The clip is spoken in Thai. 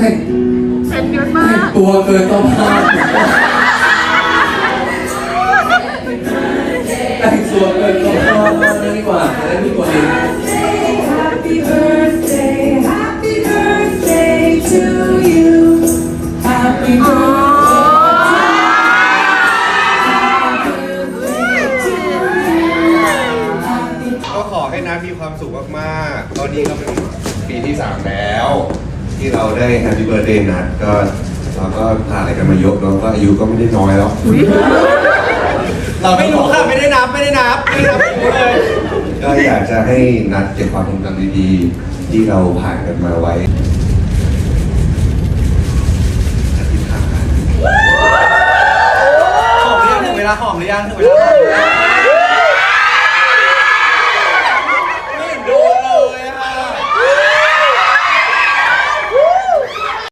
แต่งเป็นเยอะมาแต่งก ตัวเกินต้องห้ามแต่งตัวเกินต้องห้ามมากดีกว่าจะได้มีคนเห็น Happy birthday, happy birthday to you. Happy อ๋อก็ขอให้นัทมีความสุขมากๆ ตอนนี้ก็เป็นปีที่ 3 แล้ว ที่เราได้ Happy Birthday นัทก็เราก็ผ่านอะไรกันมาเยอะแล้วก็อายุก็ไม่ได้น้อยแล้ว เราไม่รู้ค่ะไม่ได้นับไม่ได้นับไม่ได้นับอายุเลย ก็อยากจะให้นัดเก็บความทรงจำดีๆ ที่เราผ่านกันมาไว้อธิษฐานหอมหรือยังถึงเวลาหอมหรือยังถึงเวลาหอมหรือ